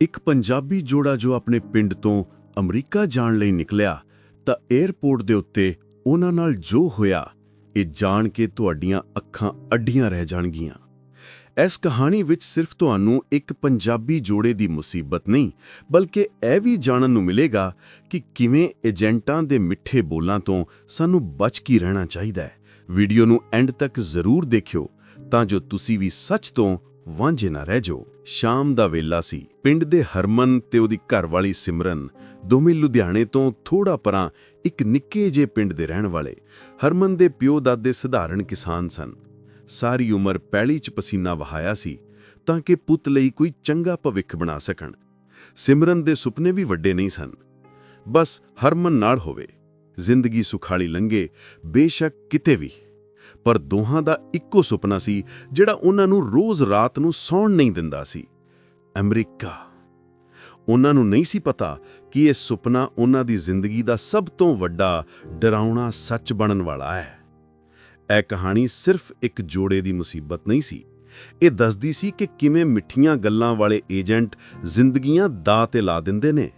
ਇੱਕ ਪੰਜਾਬੀ ਜੋੜਾ ਜੋ ਆਪਣੇ ਪਿੰਡ ਤੋਂ ਅਮਰੀਕਾ ਜਾਣ ਲਈ ਨਿਕਲਿਆ, ਤਾਂ 에ਅਰਪੋਰਟ ਦੇ ਉੱਤੇ ਉਹਨਾਂ ਨਾਲ ਜੋ ਹੋਇਆ, ਇਹ ਜਾਣ ਕੇ ਤੁਹਾਡੀਆਂ ਅੱਖਾਂ ਅੱਡੀਆਂ ਰਹਿ ਜਾਣਗੀਆਂ। ਇਸ ਕਹਾਣੀ ਵਿੱਚ ਸਿਰਫ ਤੁਹਾਨੂੰ ਇੱਕ ਪੰਜਾਬੀ ਜੋੜੇ ਦੀ ਮੁਸੀਬਤ ਨਹੀਂ, ਬਲਕਿ ਇਹ ਵੀ ਜਾਣਨ ਨੂੰ ਮਿਲੇਗਾ ਕਿ ਕਿਵੇਂ ਏਜੰਟਾਂ ਦੇ ਮਿੱਠੇ ਬੋਲਾਂ ਤੋਂ ਸਾਨੂੰ ਬਚ ਕੇ ਰਹਿਣਾ ਚਾਹੀਦਾ ਹੈ। ਵੀਡੀਓ ਨੂੰ ਐਂਡ ਤੱਕ ਜ਼ਰੂਰ ਦੇਖਿਓ, ਤਾਂ ਜੋ ਤੁਸੀਂ ਵੀ ਸੱਚ ਤੋਂ ਵਾਂਝੇ ਨਾ ਰਹਿ ਜਾਓ। ਸ਼ਾਮ ਦਾ ਵੇਲਾ ਸੀ। ਪਿੰਡ ਦੇ ਹਰਮਨ ਤੇ ਉਹਦੀ ਘਰਵਾਲੀ ਸਿਮਰਨ ਦੋਵੇਂ ਲੁਧਿਆਣੇ ਤੋਂ ਥੋੜਾ ਪਰਾਂ ਇੱਕ ਨਿੱਕੇ ਜਿਹੇ ਪਿੰਡ ਦੇ ਰਹਿਣ ਵਾਲੇ। ਹਰਮਨ ਦੇ ਪਿਓ ਦਾਦੇ ਸਧਾਰਨ ਕਿਸਾਨ ਸਨ। ਸਾਰੀ ਉਮਰ ਪੈਲੀ 'ਚ ਪਸੀਨਾ ਵਹਾਇਆ ਸੀ ਤਾਂ ਕਿ ਪੁੱਤ ਲਈ ਕੋਈ ਚੰਗਾ ਭਵਿੱਖ ਬਣਾ ਸਕਣ। ਸਿਮਰਨ ਦੇ ਸੁਪਨੇ ਵੀ ਵੱਡੇ ਨਹੀਂ ਸਨ। ਬਸ ਹਰਮਨ ਨਾਲ ਹੋਵੇ। ਜ਼ਿੰਦਗੀ ਸੁਖਾਲੀ ਲੰਘੇ, ਬੇਸ਼ੱਕ ਕਿਤੇ ਵੀ। ਪਰ ਦੋਹਾਂ ਦਾ ਇੱਕੋ ਸੁਪਨਾ ਸੀ, ਜਿਹੜਾ ਉਹਨਾਂ ਨੂੰ ਰੋਜ਼ ਰਾਤ ਨੂੰ ਸੌਣ ਨਹੀਂ ਦਿੰਦਾ ਸੀ। ਅਮਰੀਕਾ। ਉਹਨਾਂ ਨੂੰ ਨਹੀਂ ਸੀ ਪਤਾ ਕਿ ਇਹ ਸੁਪਨਾ ਉਹਨਾਂ ਦੀ ਜ਼ਿੰਦਗੀ ਦਾ ਸਭ ਤੋਂ ਵੱਡਾ ਡਰਾਉਣਾ ਸੱਚ ਬਣਨ ਵਾਲਾ ਹੈ। ਇਹ ਕਹਾਣੀ ਸਿਰਫ ਇੱਕ ਜੋੜੇ ਦੀ ਮੁਸੀਬਤ ਨਹੀਂ ਸੀ। ਇਹ ਦੱਸਦੀ ਸੀ ਕਿ ਕਿਵੇਂ ਮਿੱਠੀਆਂ ਗੱਲਾਂ ਵਾਲੇ ਏਜੰਟ ਜ਼ਿੰਦਗੀਆਂ ਦਾ ਤੇ ਲਾ ਦਿੰਦੇ ਨੇ।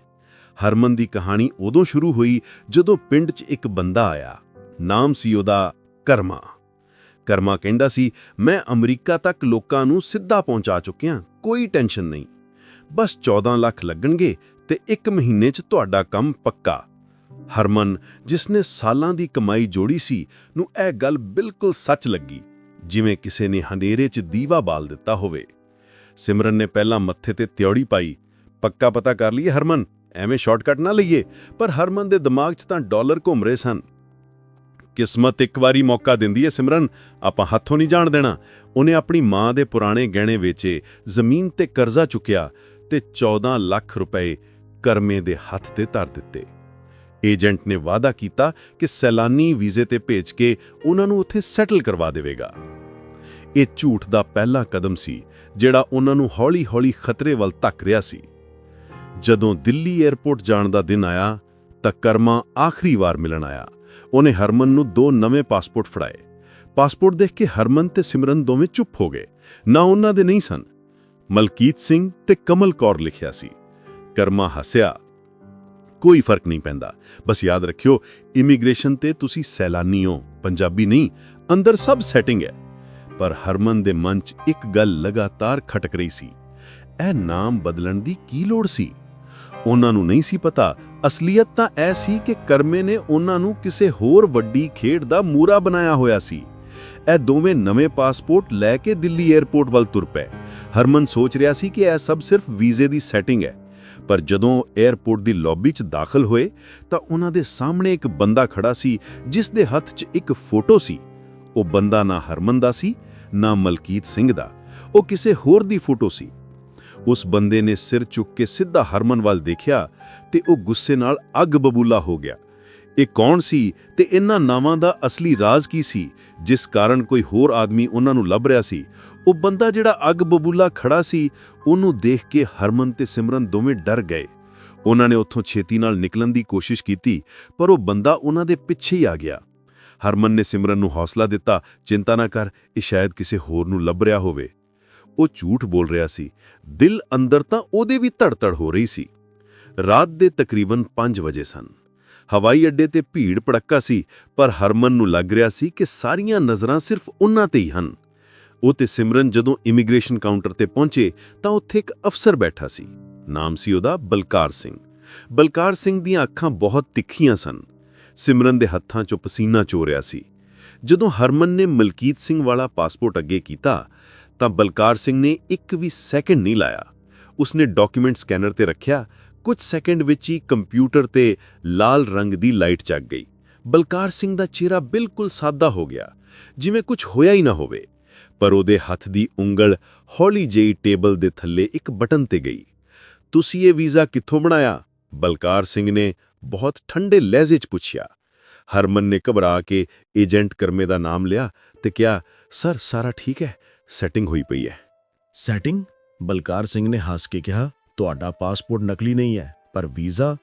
ਹਰਮਨ ਦੀ ਕਹਾਣੀ ਉਦੋਂ ਸ਼ੁਰੂ ਹੋਈ ਜਦੋਂ ਪਿੰਡ 'ਚ ਇੱਕ ਬੰਦਾ ਆਇਆ। ਨਾਮ ਸੀ ਉਹਦਾ ਕਰਮਾ। ਕਰਮਾ ਕਹਿੰਦਾ ਸੀ, ਮੈਂ ਅਮਰੀਕਾ ਤੱਕ ਲੋਕਾਂ ਨੂੰ ਸਿੱਧਾ ਪਹੁੰਚਾ ਚੁੱਕਿਆ, ਕੋਈ ਟੈਨਸ਼ਨ ਨਹੀਂ। ਬਸ 14 ਲੱਖ ਲੱਗਣਗੇ ਤੇ ਇੱਕ ਮਹੀਨੇ 'ਚ ਤੁਹਾਡਾ ਕੰਮ ਪੱਕਾ। ਹਰਮਨ, ਜਿਸਨੇ ਸਾਲਾਂ ਦੀ ਕਮਾਈ ਜੋੜੀ ਸੀ, ਨੂੰ ਇਹ ਗੱਲ ਬਿਲਕੁਲ ਸੱਚ ਲੱਗੀ, ਜਿਵੇਂ ਕਿਸੇ ਨੇ ਹਨੇਰੇ 'ਚ ਦੀਵਾ ਬਾਲ ਦਿੱਤਾ ਹੋਵੇ। ਸਿਮਰਨ ਨੇ ਪਹਿਲਾਂ ਮੱਥੇ ਤੇ ਤਿਉੜੀ ਪਾਈ, ਪੱਕਾ ਪਤਾ ਕਰ ਲਈਏ ਹਰਮਨ, ਐਵੇਂ ਸ਼ਾਰਟਕਟ ਨਾ ਲਈਏ। ਪਰ ਹਰਮਨ ਦੇ ਦਿਮਾਗ 'ਚ ਤਾਂ ਡਾਲਰ ਘੁੰਮ ਰਹੇ ਸਨ। ਕਿਸਮਤ ਇੱਕ ਵਾਰੀ ਮੌਕਾ ਦਿੰਦੀ ਹੈ ਸਿਮਰਨ, ਆਪਾਂ ਹੱਥੋਂ ਨਹੀਂ ਜਾਣ ਦੇਣਾ। ਉਹਨੇ ਆਪਣੀ ਮਾਂ ਦੇ ਪੁਰਾਣੇ ਗਹਿਣੇ ਵੇਚੇ, ਜ਼ਮੀਨ ਤੇ ਕਰਜ਼ਾ ਚੁੱਕਿਆ ਤੇ 14 ਲੱਖ ਰੁਪਏ ਕਰਮੇ ਦੇ ਹੱਥ ਤੇ ਧਰ ਦਿੱਤੇ। ਏਜੰਟ ਨੇ ਵਾਅਦਾ ਕੀਤਾ ਕਿ ਸੈਲਾਨੀ ਵੀਜ਼ੇ ਤੇ ਭੇਜ ਕੇ ਉਹਨਾਂ ਨੂੰ ਉੱਥੇ ਸੈਟਲ ਕਰਵਾ ਦੇਵੇਗਾ। ਇਹ ਝੂਠ ਦਾ ਪਹਿਲਾ ਕਦਮ ਸੀ, ਜਿਹੜਾ ਉਹਨਾਂ ਨੂੰ ਹੌਲੀ-ਹੌਲੀ ਖਤਰੇ ਵੱਲ ਧੱਕ ਰਿਹਾ ਸੀ। ਜਦੋਂ ਦਿੱਲੀ 에ਅਰਪੋਰਟ ਜਾਣ ਦਾ ਦਿਨ ਆਇਆ, ਤਾਂ ਕਰਮਾ ਆਖਰੀ ਵਾਰ ਮਿਲਣ ਆਇਆ। ਉਹਨੇ ਹਰਮਨ ਨੂੰ ਦੋ ਨਵੇਂ ਪਾਸਪੋਰਟ ਫੜਾਏ। ਪਾਸਪੋਰਟ ਦੇਖ ਕੇ ਹਰਮਨ ਤੇ ਸਿਮਰਨ ਦੋਵੇਂ ਚੁੱਪ ਹੋ ਗਏ। ਨਾ ਉਹਨਾਂ ਦੇ ਨਹੀਂ ਸਨ। ਮਲਕੀਤ ਸਿੰਘ ਤੇ ਕਮਲ ਕੌਰ ਲਿਖਿਆ ਸੀ। ਕਰਮਾ ਹੱਸਿਆ। ਕੋਈ ਫ਼ਰਕ ਨਹੀਂ ਪੈਂਦਾ। ਬਸ ਯਾਦ ਰੱਖਿਓ, ਇਮੀਗ੍ਰੇਸ਼ਨ ਤੇ ਤੁਸੀਂ ਸੈਲਾਨੀ ਹੋ। ਪੰਜਾਬੀ ਨਹੀਂ, ਅੰਦਰ ਸਭ ਸੈਟਿੰਗ ਹੈ। ਪਰ ਹਰਮਨ ਦੇ ਮਨ 'ਚ ਇੱਕ ਗੱਲ ਲਗਾਤਾਰ ਖਟਕ ਰਹੀ ਸੀ। ਇਹ ਨਾਮ ਬਦਲਣ ਦੀ ਕੀ ਲੋੜ ਸੀ? ਉਹਨਾਂ ਨੂੰ ਨਹੀਂ ਸੀ ਪਤਾ ਅਸਲੀਅਤ ਤਾਂ ਐ ਸੀ ਕਿ ਕਰਮੇ ਨੇ ਉਹਨਾਂ ਨੂੰ ਕਿਸੇ ਹੋਰ ਵੱਡੀ ਖੇਡ ਦਾ ਮੂਰਾ ਬਣਾਇਆ ਹੋਇਆ ਸੀ। ਇਹ ਦੋਵੇਂ ਨਵੇਂ ਪਾਸਪੋਰਟ ਲੈ ਕੇ ਦਿੱਲੀ 에ਅਰਪੋਰਟ ਵੱਲ ਤੁਰ ਪਏ। ਹਰਮਨ ਸੋਚ ਰਿਹਾ ਸੀ ਕਿ ਇਹ ਸਭ ਸਿਰਫ ਵੀਜ਼ੇ ਦੀ ਸੈਟਿੰਗ ਹੈ। ਪਰ ਜਦੋਂ 에ਅਰਪੋਰਟ ਦੀ ਲੌਬੀ 'ਚ ਦਾਖਲ ਹੋਏ, ਤਾਂ ਉਹਨਾਂ ਦੇ ਸਾਹਮਣੇ ਇੱਕ ਬੰਦਾ ਖੜਾ ਸੀ, ਜਿਸ ਦੇ ਹੱਥ 'ਚ ਇੱਕ ਫੋਟੋ ਸੀ। ਉਹ ਬੰਦਾ ਨਾ ਹਰਮਨ ਦਾ ਸੀ, ਨਾ ਮਲਕੀਤ ਸਿੰਘ ਦਾ। ਉਹ ਕਿਸੇ ਹੋਰ ਦੀ ਫੋਟੋ ਸੀ। ਉਸ ਬੰਦੇ ਨੇ ਸਿਰ ਚੁੱਕ ਕੇ ਸਿੱਧਾ ਹਰਮਨ ਵੱਲ ਦੇਖਿਆ ਤੇ ਉਹ ਗੁੱਸੇ ਨਾਲ ਅੱਗ ਬਬੂਲਾ ਹੋ ਗਿਆ। ਇਹ ਕੌਣ ਸੀ ਤੇ ਇਹਨਾਂ ਨਾਵਾਂ ਦਾ ਅਸਲੀ ਰਾਜ਼ ਕੀ ਸੀ, ਜਿਸ ਕਾਰਨ ਕੋਈ ਹੋਰ ਆਦਮੀ ਉਹਨਾਂ ਨੂੰ ਲੱਭ ਰਿਹਾ ਸੀ? ਉਹ ਬੰਦਾ ਜਿਹੜਾ ਅੱਗ ਬਬੂਲਾ ਖੜਾ ਸੀ, ਉਹਨੂੰ ਦੇਖ ਕੇ ਹਰਮਨ ਤੇ ਸਿਮਰਨ ਦੋਵੇਂ ਡਰ ਗਏ। ਉਹਨਾਂ ਨੇ ਉੱਥੋਂ ਛੇਤੀ ਨਾਲ ਨਿਕਲਣ ਦੀ ਕੋਸ਼ਿਸ਼ ਕੀਤੀ, ਪਰ ਉਹ ਬੰਦਾ ਉਹਨਾਂ ਦੇ ਪਿੱਛੇ ਹੀ ਆ ਗਿਆ। ਹਰਮਨ ਨੇ ਸਿਮਰਨ ਨੂੰ ਹੌਸਲਾ ਦਿੱਤਾ, ਚਿੰਤਾ ਨਾ ਕਰ, ਇਹ ਸ਼ਾਇਦ ਕਿਸੇ ਹੋਰ ਨੂੰ ਲੱਭ ਰਿਹਾ ਹੋਵੇ। ਉਹ ਝੂਠ ਬੋਲ ਰਿਹਾ ਸੀ। ਦਿਲ ਅੰਦਰ ਤਾਂ ਉਹਦੇ ਵੀ ਧੜਧੜ ਹੋ ਰਹੀ ਸੀ। ਰਾਤ ਦੇ ਤਕਰੀਬਨ 5 ਵਜੇ ਸਨ। ਹਵਾਈ ਅੱਡੇ ਤੇ ਭੀੜ ਭੜੱਕਾ ਸੀ, ਪਰ ਹਰਮਨ ਨੂੰ ਲੱਗ ਰਿਹਾ ਸੀ ਕਿ ਸਾਰੀਆਂ ਨਜ਼ਰਾਂ ਸਿਰਫ ਉਹਨਾਂ ਤੇ ਹੀ ਹਨ। ਉਹ ਤੇ ਸਿਮਰਨ ਜਦੋਂ ਇਮੀਗ੍ਰੇਸ਼ਨ ਕਾਊਂਟਰ ਤੇ ਪਹੁੰਚੇ ਤਾਂ ਉੱਥੇ ਇੱਕ ਅਫਸਰ ਬੈਠਾ ਸੀ। ਨਾਮ ਸੀ ਉਹਦਾ ਬਲਕਾਰ ਸਿੰਘ। ਬਲਕਾਰ ਸਿੰਘ ਦੀਆਂ ਅੱਖਾਂ ਬਹੁਤ ਤਿੱਖੀਆਂ ਸਨ। ਸਿਮਰਨ ਦੇ ਹੱਥਾਂ 'ਚੋਂ ਪਸੀਨਾ ਚੋ ਰਿਹਾ ਸੀ। ਜਦੋਂ ਹਰਮਨ ਨੇ ਮਲਕੀਤ ਸਿੰਘ ਵਾਲਾ ਪਾਸਪੋਰਟ ਅੱਗੇ ਕੀਤਾ ਤਾਂ ਬਲਕਾਰ ਸਿੰਘ ਨੇ ਇੱਕ ਵੀ ਸੈਕਿੰਡ ਨਹੀਂ ਲਾਇਆ। ਉਸਨੇ ਡਾਕੂਮੈਂਟ ਸਕੈਨਰ ਤੇ ਰੱਖਿਆ। ਕੁਝ ਸੈਕਿੰਡ ਵਿੱਚ ਹੀ ਕੰਪਿਊਟਰ ਤੇ ਲਾਲ ਰੰਗ ਦੀ ਲਾਈਟ ਚੱਕ ਗਈ। ਬਲਕਾਰ ਸਿੰਘ ਦਾ ਚਿਹਰਾ ਬਿਲਕੁਲ ਸਾਦਾ ਹੋ ਗਿਆ, ਜਿਵੇਂ ਕੁਝ ਹੋਇਆ ਹੀ ਨਾ ਹੋਵੇ। ਪਰ ਉਹਦੇ ਹੱਥ ਦੀ ਉਂਗਲ ਹੌਲੀ ਜਿਹੀ ਟੇਬਲ ਦੇ ਥੱਲੇ ਇੱਕ ਬਟਨ ਤੇ ਗਈ। ਤੁਸੀਂ ਇਹ ਵੀਜ਼ਾ ਕਿੱਥੋਂ ਬਣਾਇਆ? ਬਲਕਾਰ ਸਿੰਘ ਨੇ ਬਹੁਤ ਠੰਡੇ ਲਹਿਜੇ 'ਚ ਪੁੱਛਿਆ। ਹਰਮਨ ਨੇ ਘਬਰਾ ਕੇ ਏਜੰਟ ਕਰਮੇ ਦਾ ਨਾਮ ਲਿਆ ਤੇ ਕਿਹਾ, ਸਰ, ਸਾਰਾ ਠੀਕ ਹੈ। ਸੈਟਿੰਗ ਹੋਈ ਪਈ ਹੈ। ਸੈਟਿੰਗ ਬਲਕਾਰ ਸਿੰਘ ਨੇ ਹੱਸ ਕੇ ਕਿਹਾ, ਤੁਹਾਡਾ ਪਾਸਪੋਰਟ ਨਕਲੀ ਨਹੀਂ ਹੈ, ਪਰ ਵੀਜ਼ਾ?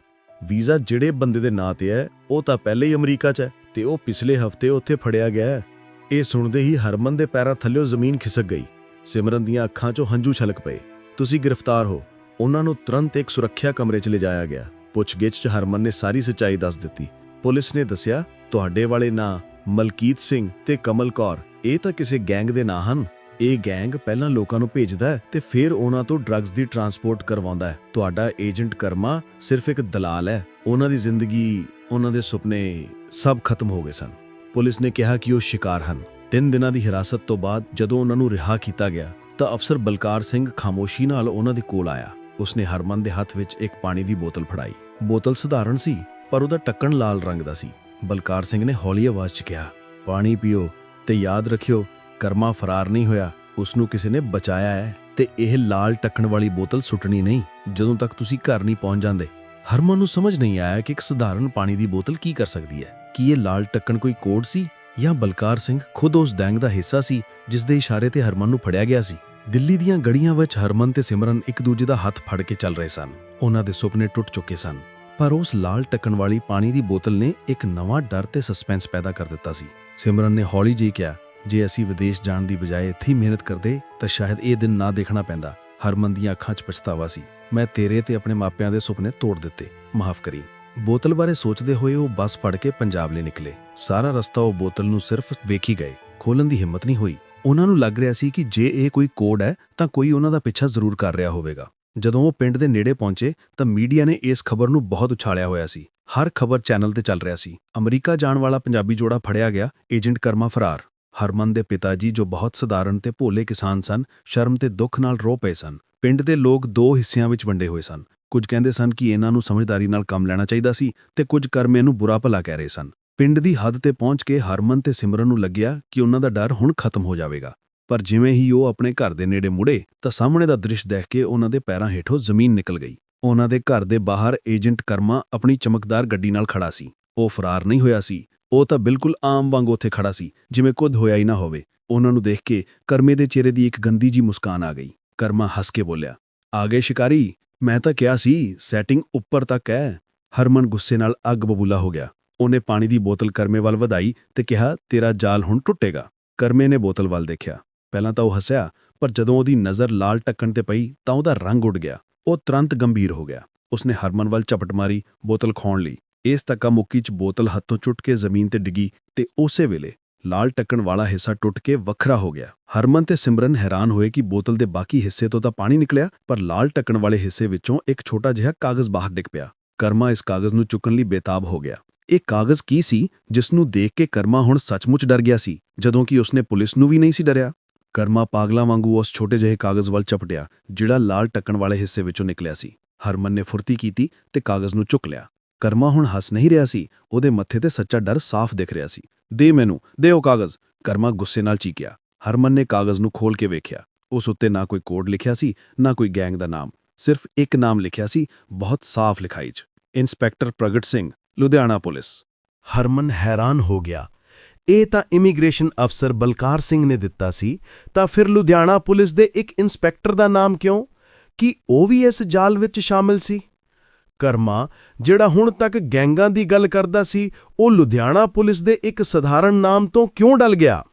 ਵੀਜ਼ਾ ਜਿਹੜੇ ਬੰਦੇ ਦੇ ਨਾਂ ਤੇ ਹੈ, ਉਹ ਤਾਂ ਪਹਿਲੇ ਹੀ ਅਮਰੀਕਾ 'ਚ ਹੈ ਤੇ ਉਹ ਪਿਛਲੇ ਹਫ਼ਤੇ ਉੱਥੇ ਫੜਿਆ ਗਿਆ ਹੈ। ਇਹ ਸੁਣਦੇ ਹੀ ਹਰਮਨ ਦੇ ਪੈਰਾਂ ਥੱਲੇੋਂ ਜ਼ਮੀਨ ਖਿਸਕ ਗਈ। ਸਿਮਰਨ ਦੀਆਂ ਅੱਖਾਂ 'ਚੋਂ ਹੰਝੂ ਛਲਕ ਪਏ। ਤੁਸੀਂ ਗ੍ਰਿਫਤਾਰ ਹੋ। ਉਹਨਾਂ ਨੂੰ ਤੁਰੰਤ ਇੱਕ ਸੁਰੱਖਿਆ ਕਮਰੇ 'ਚ ਲਿਜਾਇਆ ਗਿਆ। ਪੁੱਛਗਿੱਛ 'ਚ ਹਰਮਨ ਨੇ ਸਾਰੀ ਸੱਚਾਈ ਦੱਸ ਦਿੱਤੀ। ਪੁਲਿਸ ਨੇ ਦੱਸਿਆ, ਤੁਹਾਡੇ ਵਾਲੇ ਨਾਂ ਮਲਕੀਤ ਸਿੰਘ ਤੇ ਕਮਲ ਕੌਰ। ਇਹ ਤਾਂ ਕਿਸੇ ਗੈਂਗ ਦੇ ਨਾਂ ਹਨ। ਇਹ ਗੈਂਗ ਪਹਿਲਾਂ ਲੋਕਾਂ ਨੂੰ ਭੇਜਦਾ ਹੈ ਤੇ ਫਿਰ ਉਹਨਾਂ ਤੋਂ ਡਰੱਗਸ ਦੀ ਟਰਾਂਸਪੋਰਟ ਕਰਵਾਉਂਦਾ ਹੈ। ਤੁਹਾਡਾ ਏਜੰਟ ਕਰਮਾ ਸਿਰਫ ਇੱਕ ਦਲਾਲ ਹੈ। ਉਹਨਾਂ ਦੀ ਜ਼ਿੰਦਗੀ, ਉਹਨਾਂ ਦੇ ਸੁਪਨੇ ਸਭ ਖਤਮ ਹੋ ਗਏ ਸਨ। ਪੁਲਿਸ ਨੇ ਕਿਹਾ ਕਿ ਉਹ ਸ਼ਿਕਾਰ ਹਨ। ਤਿੰਨ ਦਿਨਾਂ ਦੀ ਹਿਰਾਸਤ ਤੋਂ ਬਾਅਦ ਜਦੋਂ ਉਹਨਾਂ ਨੂੰ ਰਿਹਾ ਕੀਤਾ ਗਿਆ, ਤਾਂ ਅਫਸਰ ਬਲਕਾਰ ਸਿੰਘ ਖਾਮੋਸ਼ੀ ਨਾਲ ਉਹਨਾਂ ਦੇ ਕੋਲ ਆਇਆ। ਉਸਨੇ ਹਰਮਨ ਦੇ ਹੱਥ ਵਿੱਚ ਇੱਕ ਪਾਣੀ ਦੀ ਬੋਤਲ ਫੜਾਈ। ਬੋਤਲ ਸਧਾਰਨ ਸੀ, ਪਰ ਉਹਦਾ ਟੱਕਣ ਲਾਲ ਰੰਗ ਦਾ ਸੀ। ਬਲਕਾਰ ਸਿੰਘ ਨੇ ਹੌਲੀ ਆਵਾਜ਼ 'ਚ ਕਿਹਾ, ਪਾਣੀ ਪੀਓ ਤੇ ਯਾਦ ਰੱਖਿਓ ਕਰਮਾ ਫਰਾਰ ਨਹੀਂ ਹੋਇਆ ਉਸ ਨੂੰ ਕਿਸੇ ਨੇ ਬਚਾਇਆ ਹੈ ਤੇ ਇਹ ਲਾਲ ਟੱਕਣ ਵਾਲੀ ਬੋਤਲ ਸੁੱਟਣੀ ਨਹੀਂ, ਜਦੋਂ ਤੱਕ ਤੁਸੀਂ ਘਰ ਨਹੀਂ ਪਹੁੰਚ ਜਾਂਦੇ। ਹਰਮਨ ਨੂੰ ਸਮਝ ਨਹੀਂ ਆਇਆ ਕਿ ਇੱਕ ਸਧਾਰਨ ਪਾਣੀ ਦੀ ਬੋਤਲ ਕੀ ਕਰ ਸਕਦੀ ਹੈ, ਕੀ ਇਹ ਲਾਲ ਟੱਕਣ ਕੋਈ ਕੋਡ ਸੀ ਜਾਂ ਬਲਕਾਰ ਸਿੰਘ ਖੁਦ ਉਸ ਗੈਂਗ ਦਾ ਹਿੱਸਾ ਸੀ ਜਿਸ ਦੇ ਇਸ਼ਾਰੇ ਤੇ ਹਰਮਨ ਨੂੰ ਫੜਿਆ ਗਿਆ ਸੀ। ਦਿੱਲੀ ਦੀਆਂ ਗੜੀਆਂ ਵਿੱਚ ਹਰਮਨ ਤੇ ਸਿਮਰਨ ਇੱਕ ਦੂਜੇ ਦਾ ਹੱਥ ਫੜ ਕੇ ਚੱਲ ਰਹੇ ਸਨ। ਉਹਨਾਂ ਦੇ ਸੁਪਨੇ ਟੁੱਟ ਚੁੱਕੇ ਸਨ, ਪਰ ਉਸ ਲਾਲ ਟੱਕਣ ਵਾਲੀ ਪਾਣੀ ਦੀ ਬੋਤਲ ਨੇ ਇੱਕ ਨਵਾਂ ਡਰ ਤੇ ਸਸਪੈਂਸ ਪੈਦਾ ਕਰ ਦਿੱਤਾ ਸੀ। ਸਿਮਰਨ ਨੇ ਹੌਲੀ ਜਿਹੀ ਕਿਹਾ ਜੇ ਅਸੀਂ ਵਿਦੇਸ਼ ਜਾਣ ਦੀ ਬਜਾਏ ਇੱਥੇ ਹੀ ਮਿਹਨਤ ਕਰਦੇ, ਤਾਂ ਸ਼ਾਇਦ ਇਹ ਦਿਨ ਨਾ ਦੇਖਣਾ ਪੈਂਦਾ। ਹਰਮਨ ਦੀਆਂ ਅੱਖਾਂ 'ਚ ਪਛਤਾਵਾ ਸੀ। ਮੈਂ ਤੇਰੇ ਤੇ ਆਪਣੇ ਮਾਪਿਆਂ ਦੇ ਸੁਪਨੇ ਤੋੜ ਦਿੱਤੇ। ਮਾਫ ਕਰੀ। ਬੋਤਲ ਬਾਰੇ ਸੋਚਦੇ ਹੋਏ ਉਹ ਬੱਸ ਫੜ ਕੇ ਪੰਜਾਬ ਲਈ ਨਿਕਲੇ। ਸਾਰਾ ਰਸਤਾ ਉਹ ਬੋਤਲ ਨੂੰ ਸਿਰਫ ਵੇਖੀ ਗਏ। ਖੋਲਣ ਦੀ ਹਿੰਮਤ ਨਹੀਂ ਹੋਈ। ਉਹਨਾਂ ਨੂੰ ਲੱਗ ਰਿਹਾ ਸੀ ਕਿ ਜੇ ਇਹ ਕੋਈ ਕੋਡ ਹੈ, ਤਾਂ ਕੋਈ ਉਹਨਾਂ ਦਾ ਪਿੱਛਾ ਜ਼ਰੂਰ ਕਰ ਰਿਹਾ ਹੋਵੇਗਾ। ਜਦੋਂ ਉਹ ਪਿੰਡ ਦੇ ਨੇੜੇ ਪਹੁੰਚੇ, ਤਾਂ ਮੀਡੀਆ ਨੇ ਇਸ ਖਬਰ ਨੂੰ ਬਹੁਤ ਉਛਾਲਿਆ ਹੋਇਆ ਸੀ। ਹਰ ਖਬਰ ਚੈਨਲ ਤੇ ਚੱਲ ਰਿਹਾ ਸੀ। ਅਮਰੀਕਾ ਜਾਣ ਵਾਲਾ ਪੰਜਾਬੀ ਜੋੜਾ ਫੜਿਆ ਗਿਆ, ਏਜੰਟ ਕਰਮਾ ਫਰਾਰ। ਹਰਮਨ ਦੇ ਪਿਤਾ ਜੀ ਜੋ ਬਹੁਤ ਸਧਾਰਨ ਤੇ ਭੋਲੇ ਕਿਸਾਨ ਸਨ, ਸ਼ਰਮ ਤੇ ਦੁੱਖ ਨਾਲ ਰੋ ਪਏ ਸਨ। ਪਿੰਡ ਦੇ ਲੋਕ ਦੋ ਹਿੱਸਿਆਂ ਵਿੱਚ ਵੰਡੇ ਹੋਏ ਸਨ। ਕੁਝ ਕਹਿੰਦੇ ਸਨ ਕਿ ਇਹਨਾਂ ਨੂੰ ਸਮਝਦਾਰੀ ਨਾਲ ਕੰਮ ਲੈਣਾ ਚਾਹੀਦਾ ਸੀ ਤੇ ਕੁਝ ਕਰਮੇ ਨੂੰ ਬੁਰਾ ਭਲਾ ਕਹਿ ਰਹੇ ਸਨ। ਪਿੰਡ ਦੀ ਹੱਦ ਤੇ ਪਹੁੰਚ ਕੇ ਹਰਮਨ ਤੇ ਸਿਮਰਨ ਨੂੰ ਲੱਗਿਆ ਕਿ ਉਹਨਾਂ ਦਾ ਡਰ ਹੁਣ ਖਤਮ ਹੋ ਜਾਵੇਗਾ। ਪਰ ਜਿਵੇਂ ਹੀ ਉਹ ਆਪਣੇ ਘਰ ਦੇ ਨੇੜੇ ਮੁੜੇ, ਤਾਂ ਸਾਹਮਣੇ ਦਾ ਦ੍ਰਿਸ਼ ਦੇਖ ਕੇ ਉਹਨਾਂ ਦੇ ਪੈਰਾਂ ਹੇਠੋਂ ਜ਼ਮੀਨ ਨਿਕਲ ਗਈ। ਉਹਨਾਂ ਦੇ ਘਰ ਦੇ ਬਾਹਰ ਏਜੰਟ ਕਰਮਾ ਆਪਣੀ ਚਮਕਦਾਰ ਗੱਡੀ ਨਾਲ ਖੜਾ ਸੀ। ਉਹ ਫਰਾਰ ਨਹੀਂ ਹੋਇਆ ਸੀ। ਉਹ ਤਾਂ ਬਿਲਕੁਲ ਆਮ ਵਾਂਗ ਉੱਥੇ ਖੜਾ ਸੀ, ਜਿਵੇਂ ਕੁਝ ਹੋਇਆ ਹੀ ਨਾ ਹੋਵੇ। ਉਹਨਾਂ ਨੂੰ ਦੇਖ ਕੇ ਕਰਮੇ ਦੇ ਚਿਹਰੇ ਦੀ ਇੱਕ ਗੰਦੀ ਜੀ ਮੁਸਕਾਨ ਆ ਗਈ। ਕਰਮਾ ਹੱਸ ਕੇ ਬੋਲਿਆ, ਆ ਗਏ ਸ਼ਿਕਾਰੀ, ਮੈਂ ਤਾਂ ਕਿਹਾ ਸੀ ਸੈਟਿੰਗ ਉੱਪਰ ਤੱਕ ਹੈ ਹਰਮਨ ਗੁੱਸੇ ਨਾਲ ਅੱਗ ਬਬੂਲਾ ਹੋ ਗਿਆ। ਉਹਨੇ ਪਾਣੀ ਦੀ ਬੋਤਲ ਕਰਮੇ ਵੱਲ ਵਧਾਈ ਤੇ ਕਿਹਾ, ਤੇਰਾ ਜਾਲ ਹੁਣ ਟੁੱਟੇਗਾ। ਕਰਮੇ ਨੇ ਬੋਤਲ ਵੱਲ ਦੇਖਿਆ। ਪਹਿਲਾਂ ਤਾਂ ਉਹ ਹੱਸਿਆ, ਪਰ ਜਦੋਂ ਉਹਦੀ ਨਜ਼ਰ ਲਾਲ ਟੱਕਣ ਤੇ ਪਈ, ਤਾਂ ਉਹਦਾ ਰੰਗ ਉੱਡ ਗਿਆ। ਉਹ ਤੁਰੰਤ ਗੰਭੀਰ ਹੋ ਗਿਆ। ਉਸਨੇ ਹਰਮਨ ਵੱਲ ਝਪਟ ਮਾਰੀ, ਬੋਤਲ ਖੋਣ ਲਈ। ਇਸ ਤੱਕਾ ਮੁੱਕੀ 'ਚ ਬੋਤਲ ਹੱਥੋਂ ਚੁੱਟ ਕੇ ਜ਼ਮੀਨ ਤੇ ਡਿੱਗੀ ਤੇ ਉਸੇ ਵੇਲੇ ਲਾਲ ਟੱਕਣ ਵਾਲਾ ਹਿੱਸਾ ਟੁੱਟ ਕੇ ਵੱਖਰਾ ਹੋ ਗਿਆ। ਹਰਮਨ ਤੇ ਸਿਮਰਨ ਹੈਰਾਨ ਹੋਏ ਕਿ ਬੋਤਲ ਦੇ ਬਾਕੀ ਹਿੱਸੇ ਤੋਂ ਤਾਂ ਪਾਣੀ ਨਿਕਲਿਆ, ਪਰ ਲਾਲ ਟੱਕਣ ਵਾਲੇ ਹਿੱਸੇ ਵਿੱਚੋਂ ਇੱਕ ਛੋਟਾ ਜਿਹਾ ਕਾਗਜ਼ ਬਾਹਰ ਡਿੱਗ ਪਿਆ। ਕਰਮਾ ਇਸ ਕਾਗਜ਼ ਨੂੰ ਚੁੱਕਣ ਲਈ ਬੇਤਾਬ ਹੋ ਗਿਆ। ਇਹ ਕਾਗਜ਼ ਕੀ ਸੀ ਜਿਸ ਨੂੰ ਦੇਖ ਕੇ ਕਰਮਾ ਹੁਣ ਸੱਚਮੁੱਚ ਡਰ ਗਿਆ ਸੀ, ਜਦੋਂ ਕਿ ਉਸਨੇ ਪੁਲਿਸ ਨੂੰ ਵੀ ਨਹੀਂ ਸੀ ਡਰਿਆ। ਕਰਮਾ ਪਾਗਲਾ ਵਾਂਗੂ ਉਸ ਛੋਟੇ ਜਿਹੇ ਕਾਗਜ਼ ਵੱਲ ਚਪਟਿਆ ਜਿਹੜਾ ਲਾਲ ਟੱਕਣ ਵਾਲੇ ਹਿੱਸੇ ਵਿੱਚੋਂ ਨਿਕਲਿਆ ਸੀ। ਹਰਮਨ ਨੇ ਫੁਰਤੀ ਕੀਤੀ ਤੇ ਕਾਗਜ਼ ਨੂੰ ਚੁੱਕ ਲਿਆ। ਕਰਮਾ ਹੁਣ ਹੱਸ ਨਹੀਂ ਰਿਹਾ ਸੀ, ਉਹਦੇ ਮੱਥੇ ਤੇ ਸੱਚਾ ਡਰ ਸਾਫ਼ ਦਿਖ ਰਿਹਾ ਸੀ। ਦੇ ਮੈਨੂੰ, ਦੇ ਉਹ ਕਾਗਜ਼। ਕਰਮਾ ਗੁੱਸੇ ਨਾਲ ਚੀਕਿਆ। ਹਰਮਨ ਨੇ ਕਾਗਜ਼ ਨੂੰ ਖੋਲ ਕੇ ਵੇਖਿਆ। ਉਸ ਉੱਤੇ ਨਾ ਕੋਈ ਕੋਡ ਲਿਖਿਆ ਸੀ, ਨਾ ਕੋਈ ਗੈਂਗ ਦਾ ਨਾਮ। ਸਿਰਫ ਇੱਕ ਨਾਮ ਲਿਖਿਆ ਸੀ, ਬਹੁਤ ਸਾਫ਼ ਲਿਖਾਈ 'ਚ। ਇੰਸਪੈਕਟਰ ਪ੍ਰਗਟ ਸਿੰਘ, ਲੁਧਿਆਣਾ ਪੁਲਿਸ। ਹਰਮਨ ਹੈਰਾਨ ਹੋ ਗਿਆ। ਇਹ ਤਾਂ ਇਮੀਗ੍ਰੇਸ਼ਨ ਅਫਸਰ ਬਲਕਾਰ ਸਿੰਘ ਨੇ ਦਿੱਤਾ ਸੀ, ਤਾਂ ਫਿਰ ਲੁਧਿਆਣਾ ਪੁਲਿਸ ਦੇ ਇੱਕ ਇੰਸਪੈਕਟਰ ਦਾ ਨਾਮ ਕਿਉਂ? ਕੀ ਉਹ ਵੀ ਇਸ ਜਾਲ ਵਿੱਚ ਸ਼ਾਮਿਲ ਸੀ? ਕਰਮਾ, ਜਿਹੜਾ ਹੁਣ ਤੱਕ ਗੈਂਗਾਂ ਦੀ ਗੱਲ ਕਰਦਾ ਸੀ, ਉਹ ਲੁਧਿਆਣਾ ਪੁਲਿਸ ਦੇ ਇੱਕ ਸਧਾਰਨ ਨਾਮ ਤੋਂ ਕਿਉਂ ਡਲ ਗਿਆ?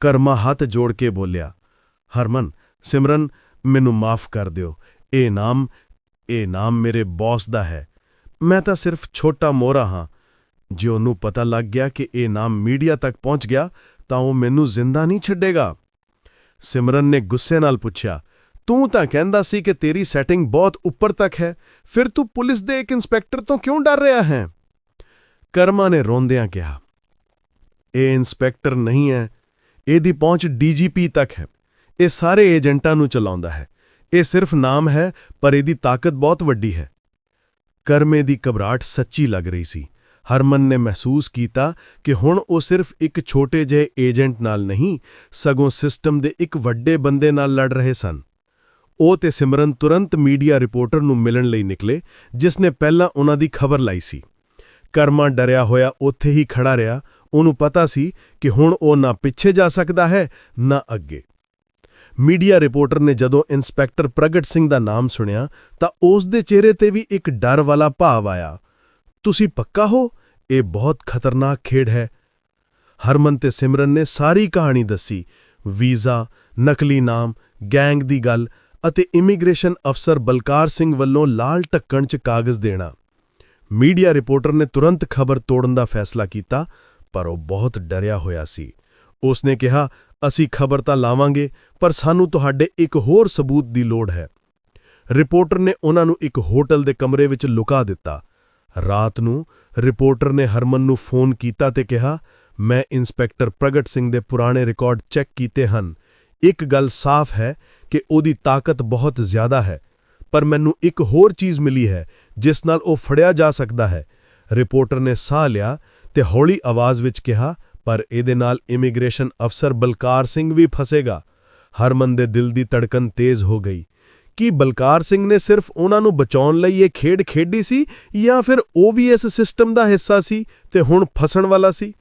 ਕਰਮਾ ਹੱਥ ਜੋੜ ਕੇ ਬੋਲਿਆ, ਹਰਮਨ, ਸਿਮਰਨ, ਮੈਨੂੰ ਮਾਫ ਕਰ ਦਿਓ। ਇਹ ਨਾਮ ਇਹ ਨਾਮ ਮੇਰੇ ਬੌਸ ਦਾ ਹੈ। ਮੈਂ ਤਾਂ ਸਿਰਫ ਛੋਟਾ ਮੋਰਾ ਹਾਂ। ਜੇ ਉਹਨੂੰ ਪਤਾ ਲੱਗ ਗਿਆ ਕਿ ਇਹ ਨਾਮ ਮੀਡੀਆ ਤੱਕ ਪਹੁੰਚ ਗਿਆ, ਤਾਂ ਉਹ ਮੈਨੂੰ ਜ਼ਿੰਦਾ ਨਹੀਂ ਛੱਡੇਗਾ। ਸਿਮਰਨ ਨੇ ਗੁੱਸੇ ਨਾਲ ਪੁੱਛਿਆ ਤੂੰ ਤਾਂ ਕਹਿੰਦਾ ਸੀ ਕਿ ਤੇਰੀ ਸੈਟਿੰਗ ਬਹੁਤ ਉੱਪਰ ਤੱਕ ਹੈ, ਫਿਰ ਤੂੰ ਪੁਲਿਸ ਦੇ ਇੱਕ ਇੰਸਪੈਕਟਰ ਤੋਂ ਕਿਉਂ ਡਰ ਰਿਹਾ ਹੈ? ਕਰਮਾ ਨੇ ਰੋਂਦਿਆਂ ਕਿਹਾ, ਇਹ ਇੰਸਪੈਕਟਰ ਨਹੀਂ ਹੈ, ਇਹਦੀ ਪਹੁੰਚ ਡੀਜੀਪੀ ਤੱਕ ਹੈ, ਇਹ ਸਾਰੇ ਏਜੰਟਾਂ ਨੂੰ ਚਲਾਉਂਦਾ ਹੈ, ਇਹ ਸਿਰਫ ਨਾਮ ਹੈ, ਪਰ ਇਹਦੀ ਤਾਕਤ ਬਹੁਤ ਵੱਡੀ ਹੈ। ਕਰਮੇ ਦੀ ਘਬਰਾਹਟ ਸੱਚੀ ਲੱਗ ਰਹੀ ਸੀ। ਹਰਮਨ ਨੇ ਮਹਿਸੂਸ ਕੀਤਾ ਕਿ ਹੁਣ ਉਹ ਸਿਰਫ ਇੱਕ ਛੋਟੇ ਜਿਹੇ ਏਜੰਟ ਨਾਲ ਨਹੀਂ, ਸਗੋਂ ਸਿਸਟਮ ਦੇ ਇੱਕ ਵੱਡੇ ਬੰਦੇ ਨਾਲ ਲੜ ਰਹੇ ਸਨ। ਉਹ ਤੇ ਸਿਮਰਨ ਤੁਰੰਤ ਮੀਡੀਆ ਰਿਪੋਰਟਰ ਨੂੰ ਮਿਲਣ ਲਈ ਨਿਕਲੇ ਜਿਸ ਨੇ ਪਹਿਲਾਂ ਉਹਨਾਂ ਦੀ ਖਬਰ ਲਾਈ ਸੀ। ਕਰਮਾ ਡਰਿਆ ਹੋਇਆ ਉੱਥੇ ਹੀ ਖੜਾ ਰਿਹਾ। ਉਹਨੂੰ ਪਤਾ ਸੀ ਕਿ ਹੁਣ ਉਹ ਨਾ ਪਿੱਛੇ ਜਾ ਸਕਦਾ ਹੈ, ਨਾ ਅੱਗੇ। ਮੀਡੀਆ ਰਿਪੋਰਟਰ ਨੇ ਜਦੋਂ ਇੰਸਪੈਕਟਰ ਪ੍ਰਗਟ ਸਿੰਘ ਦਾ ਨਾਮ ਸੁਣਿਆ, ਤਾਂ ਉਸ ਦੇ ਚਿਹਰੇ ਤੇ ਵੀ ਇੱਕ ਡਰ ਵਾਲਾ ਭਾਵ ਆਇਆ। ਤੁਸੀਂ ਪੱਕਾ ਹੋ? ਇਹ ਬਹੁਤ ਖਤਰਨਾਕ ਖੇਡ ਹੈ। ਹਰਮਨ ਤੇ ਸਿਮਰਨ ਨੇ ਸਾਰੀ ਕਹਾਣੀ ਦੱਸੀ। ਵੀਜ਼ਾ, ਨਕਲੀ ਨਾਮ, ਗੈਂਗ ਦੀ ਗੱਲ ਅਤੇ ਇਮੀਗ੍ਰੇਸ਼ਨ ਅਫਸਰ ਬਲਕਾਰ ਸਿੰਘ ਵੱਲੋਂ ਲਾਲ ਢੱਕਣ 'ਚ ਕਾਗਜ਼ ਦੇਣਾ। ਮੀਡੀਆ ਰਿਪੋਰਟਰ ਨੇ ਤੁਰੰਤ ਖਬਰ ਤੋੜਨ ਦਾ ਫੈਸਲਾ ਕੀਤਾ, ਪਰ ਉਹ ਬਹੁਤ ਡਰਿਆ ਹੋਇਆ ਸੀ। ਉਸ ਨੇ ਕਿਹਾ, ਅਸੀਂ ਖਬਰ ਤਾਂ ਲਾਵਾਂਗੇ, ਪਰ ਸਾਨੂੰ ਤੁਹਾਡੇ ਇੱਕ ਹੋਰ ਸਬੂਤ ਦੀ ਲੋੜ ਹੈ। ਰਿਪੋਰਟਰ ਨੇ ਉਹਨਾਂ ਨੂੰ ਇੱਕ ਹੋਟਲ ਦੇ ਕਮਰੇ ਵਿੱਚ ਲੁਕਾ ਦਿੱਤਾ। ਰਾਤ ਨੂੰ ਰਿਪੋਰਟਰ ਨੇ ਹਰਮਨ ਨੂੰ ਫੋਨ ਕੀਤਾ ਤੇ ਕਿਹਾ, ਮੈਂ ਇੰਸਪੈਕਟਰ ਪ੍ਰਗਟ ਸਿੰਘ ਦੇ ਪੁਰਾਣੇ ਰਿਕਾਰਡ ਚੈੱਕ ਕੀਤੇ ਹਨ। ਇੱਕ ਗੱਲ ਸਾਫ਼ ਹੈ ਕਿ ਉਹਦੀ ਤਾਕਤ ਬਹੁਤ ਜ਼ਿਆਦਾ ਹੈ, ਪਰ ਮੈਨੂੰ ਇੱਕ ਹੋਰ ਚੀਜ਼ ਮਿਲੀ ਹੈ, ਜਿਸ ਨਾਲ ਉਹ ਫੜਿਆ ਜਾ ਸਕਦਾ ਹੈ। ਰਿਪੋਰਟਰ ਨੇ ਸਾਹ ਲਿਆ ਤੇ ਹੌਲੀ ਆਵਾਜ਼ ਵਿੱਚ ਕਿਹਾ, ਪਰ ਇਹਦੇ ਨਾਲ ਇਮੀਗ੍ਰੇਸ਼ਨ ਅਫਸਰ ਬਲਕਾਰ ਸਿੰਘ ਵੀ ਫਸੇਗਾ। ਹਰਮਨ ਦੇ ਦਿਲ ਦੀ ਧੜਕਨ ਤੇਜ਼ ਹੋ ਗਈ। ਕੀ ਬਲਕਾਰ ਸਿੰਘ ਨੇ ਸਿਰਫ ਉਹਨਾਂ ਨੂੰ ਬਚਾਉਣ ਲਈ ਇਹ ਖੇਡ ਖੇਡੀ ਸੀ ਜਾਂ ਫਿਰ ਉਹ ਵੀ ਇਸ ਸਿਸਟਮ ਦਾ ਹਿੱਸਾ ਸੀ ਤੇ ਹੁਣ ਫਸਣ ਵਾਲਾ ਸੀ?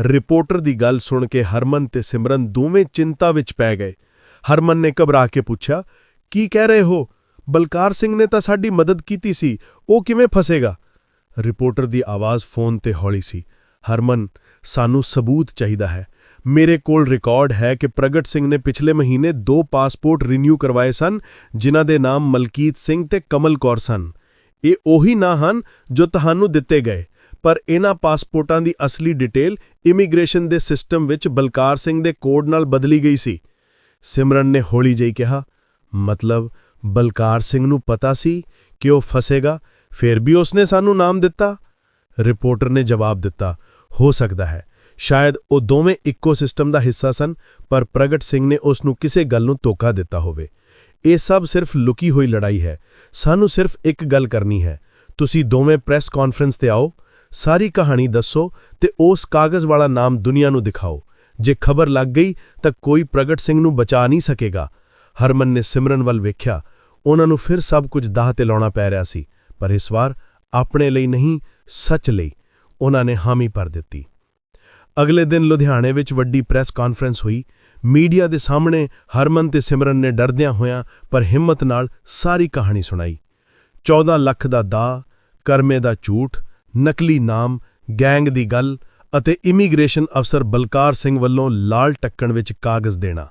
ਰਿਪੋਰਟਰ ਦੀ ਗੱਲ ਸੁਣ ਕੇ ਹਰਮਨ ਤੇ ਸਿਮਰਨ ਦੋਵੇਂ ਚਿੰਤਾ ਵਿੱਚ ਪੈ ਗਏ। ਹਰਮਨ ਨੇ ਘਬਰਾ ਕੇ ਪੁੱਛਿਆ, ਕੀ ਕਹਿ ਰਹੇ ਹੋ? ਬਲਕਾਰ ਸਿੰਘ ਨੇ ਤਾਂ ਸਾਡੀ ਮਦਦ ਕੀਤੀ ਸੀ, ਉਹ ਕਿਵੇਂ ਫਸੇਗਾ? ਰਿਪੋਰਟਰ ਦੀ ਆਵਾਜ਼ ਫੋਨ ਤੇ ਹੌਲੀ ਸੀ। ਹਰਮਨ, ਸਾਨੂੰ ਸਬੂਤ ਚਾਹੀਦਾ ਹੈ। ਮੇਰੇ ਕੋਲ ਰਿਕਾਰਡ ਹੈ ਕਿ ਪ੍ਰਗਟ ਸਿੰਘ ਨੇ ਪਿਛਲੇ ਮਹੀਨੇ ਦੋ ਪਾਸਪੋਰਟ ਰੀਨਿਊ ਕਰਵਾਏ ਸਨ, ਜਿਨ੍ਹਾਂ ਦੇ ਨਾਮ ਮਲਕੀਤ ਸਿੰਘ ਤੇ ਕਮਲ ਕੌਰ ਸਨ। ਇਹ ਉਹੀ ਨਾਂ ਹਨ ਜੋ ਤੁਹਾਨੂੰ ਦਿੱਤੇ ਗਏ। ਪਰ ਇਹਨਾਂ ਪਾਸਪੋਰਟਾਂ ਦੀ ਅਸਲੀ ਡਿਟੇਲ ਇਮੀਗ੍ਰੇਸ਼ਨ ਦੇ ਸਿਸਟਮ ਵਿੱਚ ਬਲਕਾਰ ਸਿੰਘ ਦੇ ਕੋਡ ਨਾਲ ਬਦਲੀ ਗਈ ਸੀ। ਸਿਮਰਨ ਨੇ ਹੌਲੀ ਜਿਹੀ ਕਿਹਾ, ਮਤਲਬ ਬਲਕਾਰ ਸਿੰਘ ਨੂੰ ਪਤਾ ਸੀ ਕਿ ਉਹ ਫਸੇਗਾ, ਫਿਰ ਵੀ ਉਸਨੇ ਸਾਨੂੰ ਨਾਮ ਦਿੱਤਾ? ਰਿਪੋਰਟਰ ਨੇ ਜਵਾਬ ਦਿੱਤਾ, ਹੋ ਸਕਦਾ ਹੈ, ਸ਼ਾਇਦ ਉਹ ਦੋਵੇਂ ਇੱਕੋ ਸਿਸਟਮ ਦਾ ਹਿੱਸਾ ਸਨ, ਪਰ ਪ੍ਰਗਟ ਸਿੰਘ ਨੇ ਉਸ ਨੂੰ ਕਿਸੇ ਗੱਲ ਨੂੰ ਧੋਖਾ ਦਿੱਤਾ ਹੋਵੇ। ਇਹ ਸਭ ਸਿਰਫ ਲੁਕੀ ਹੋਈ ਲੜਾਈ ਹੈ, ਸਾਨੂੰ ਸਿਰਫ ਇੱਕ ਗੱਲ ਕਰਨੀ ਹੈ, ਤੁਸੀਂ ਦੋਵੇਂ ਪ੍ਰੈਸ ਕਾਨਫਰੰਸ ਤੇ ਆਓ ਸਾਰੀ ਕਹਾਣੀ ਦੱਸੋ ਤੇ ਉਸ ਕਾਗਜ਼ ਵਾਲਾ ਨਾਮ ਦੁਨੀਆ ਨੂੰ ਦਿਖਾਓ। ਜੇ ਖਬਰ ਲੱਗ ਗਈ ਤਾਂ ਕੋਈ ਪ੍ਰਗਟ ਸਿੰਘ ਨੂੰ ਬਚਾ ਨਹੀਂ ਸਕੇਗਾ। ਹਰਮਨ ਨੇ ਸਿਮਰਨ ਵੱਲ ਵੇਖਿਆ। ਉਹਨਾਂ ਨੂੰ ਫਿਰ ਸਭ ਕੁਝ ਦਾਹ ਤੇ ਲਾਉਣਾ ਪੈ ਰਿਹਾ ਸੀ। ਪਰ ਇਸ ਵਾਰ ਆਪਣੇ ਲਈ ਨਹੀਂ, ਸੱਚ ਲਈ। ਉਹਨਾਂ ਨੇ ਹਾਮੀ ਭਰ ਦਿੱਤੀ। ਅਗਲੇ ਦਿਨ ਲੁਧਿਆਣੇ ਵਿੱਚ ਵੱਡੀ ਪ੍ਰੈਸ ਕਾਨਫਰੰਸ ਹੋਈ। ਮੀਡੀਆ ਦੇ ਸਾਹਮਣੇ ਹਰਮਨ ਤੇ ਸਿਮਰਨ ਨੇ ਡਰਦਿਆਂ ਹੋਇਆਂ ਪਰ ਹਿੰਮਤ ਨਾਲ ਸਾਰੀ ਕਹਾਣੀ ਸੁਣਾਈ। 14 ਲੱਖ ਦਾ ਦਾ ਕਰਮੇ ਦਾ ਝੂਠ ਨਕਲੀ ਨਾਮ, ਗੈਂਗ ਦੀ ਗੱਲ ਅਤੇ ਇਮੀਗ੍ਰੇਸ਼ਨ ਅਫਸਰ ਬਲਕਾਰ ਸਿੰਘ ਵੱਲੋਂ ਲਾਲ ਟੱਕਣ ਵਿੱਚ ਕਾਗਜ਼ ਦੇਣਾ।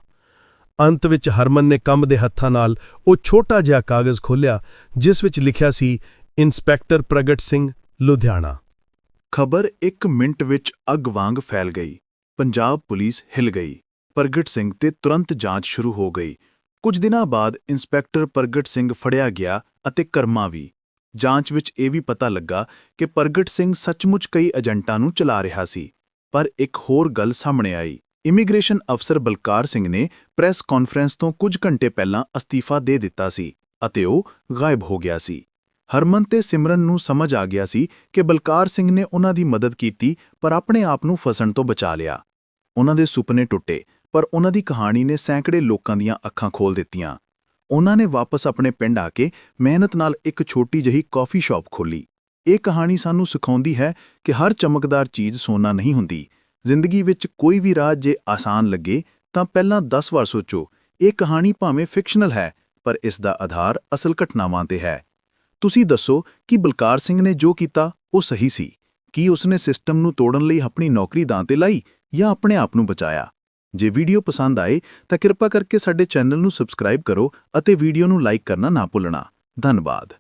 ਅੰਤ ਵਿੱਚ ਹਰਮਨ ਨੇ ਕੰਮ ਦੇ ਹੱਥਾਂ ਨਾਲ ਉਹ ਛੋਟਾ ਜਿਹਾ ਕਾਗਜ਼ ਖੋਲ੍ਹਿਆ, ਜਿਸ ਵਿੱਚ ਲਿਖਿਆ ਸੀ, ਇੰਸਪੈਕਟਰ ਪ੍ਰਗਟ ਸਿੰਘ, ਲੁਧਿਆਣਾ। ਖਬਰ 1 ਮਿੰਟ ਵਿੱਚ ਅੱਗ ਵਾਂਗ ਫੈਲ ਗਈ। ਪੰਜਾਬ ਪੁਲਿਸ ਹਿਲ ਗਈ। ਪ੍ਰਗਟ ਸਿੰਘ ਤੇ ਤੁਰੰਤ ਜਾਂਚ ਸ਼ੁਰੂ ਹੋ ਗਈ। ਕੁਝ ਦਿਨਾਂ ਬਾਅਦ ਇੰਸਪੈਕਟਰ ਪ੍ਰਗਟ ਸਿੰਘ ਫੜਿਆ ਗਿਆ ਅਤੇ ਕਰਮਾ ਵੀ। ਜਾਂਚ ਵਿੱਚ ਇਹ ਵੀ ਪਤਾ ਲੱਗਾ ਕਿ ਪ੍ਰਗਟ ਸਿੰਘ ਸੱਚਮੁੱਚ ਕਈ ਏਜੰਟਾਂ ਨੂੰ ਚਲਾ ਰਿਹਾ ਸੀ, ਪਰ ਇੱਕ ਹੋਰ ਗੱਲ ਸਾਹਮਣੇ ਆਈ। ਇਮੀਗ੍ਰੇਸ਼ਨ ਅਫਸਰ ਬਲਕਾਰ ਸਿੰਘ ਨੇ ਪ੍ਰੈਸ ਕਾਨਫਰੰਸ ਤੋਂ ਕੁਝ ਘੰਟੇ ਪਹਿਲਾਂ ਅਸਤੀਫਾ ਦੇ ਦਿੱਤਾ ਸੀ ਅਤੇ ਉਹ ਗਾਇਬ ਹੋ ਗਿਆ ਸੀ। ਹਰਮਨ ਤੇ ਸਿਮਰਨ ਨੂੰ ਸਮਝ ਆ ਗਿਆ ਸੀ ਕਿ ਬਲਕਾਰ ਸਿੰਘ ਨੇ ਉਹਨਾਂ ਦੀ ਮਦਦ ਕੀਤੀ, ਪਰ ਆਪਣੇ ਆਪ ਨੂੰ ਫਸਣ ਤੋਂ ਬਚਾ ਲਿਆ। ਉਹਨਾਂ ਦੇ ਸੁਪਨੇ ਟੁੱਟੇ, ਪਰ ਉਹਨਾਂ ਦੀ ਕਹਾਣੀ ਨੇ ਸੈਂਕੜੇ ਲੋਕਾਂ ਦੀਆਂ ਅੱਖਾਂ ਖੋਲ ਦਿੱਤੀਆਂ। ਉਹਨਾਂ ਨੇ ਵਾਪਸ ਆਪਣੇ ਪਿੰਡ ਆ ਕੇ ਮਿਹਨਤ ਨਾਲ ਇੱਕ ਛੋਟੀ ਜਿਹੀ ਕਾਫੀ ਸ਼ਾਪ ਖੋਲੀ ਇਹ ਕਹਾਣੀ ਸਾਨੂੰ ਸਿਖਾਉਂਦੀ ਹੈ ਕਿ ਹਰ ਚਮਕਦਾਰ ਚੀਜ਼ ਸੋਨਾ ਨਹੀਂ ਹੁੰਦੀ। ਜ਼ਿੰਦਗੀ ਵਿੱਚ ਕੋਈ ਵੀ ਰਾਹ ਜੇ ਆਸਾਨ ਲੱਗੇ ਤਾਂ ਪਹਿਲਾਂ 10 ਵਾਰ ਸੋਚੋ, ਇਹ ਕਹਾਣੀ ਭਾਵੇਂ ਫਿਕਸ਼ਨਲ ਹੈ, ਪਰ ਇਸ ਦਾ ਆਧਾਰ ਅਸਲ ਘਟਨਾਵਾਂ ਤੇ ਹੈ। ਤੁਸੀਂ ਦੱਸੋ ਕਿ ਬਲਕਾਰ ਸਿੰਘ ਨੇ ਜੋ ਕੀਤਾ, ਉਹ ਸਹੀ ਸੀ। ਕੀ ਉਸਨੇ ਸਿਸਟਮ ਨੂੰ ਤੋੜਨ ਲਈ ਆਪਣੀ ਨੌਕਰੀ ਦਾਂ ਤੇ ਲਾਈ ਜਾਂ ਆਪਣੇ ਆਪ ਨੂੰ ਬਚਾਇਆ? ਜੇ ਵੀਡੀਓ ਪਸੰਦ ਆਏ ਤਾਂ ਕਿਰਪਾ ਕਰਕੇ ਸਾਡੇ ਚੈਨਲ ਨੂੰ ਸਬਸਕ੍ਰਾਈਬ ਕਰੋ ਅਤੇ ਵੀਡੀਓ ਨੂੰ ਲਾਈਕ ਕਰਨਾ ਨਾ ਭੁੱਲਣਾ। ਧੰਨਵਾਦ।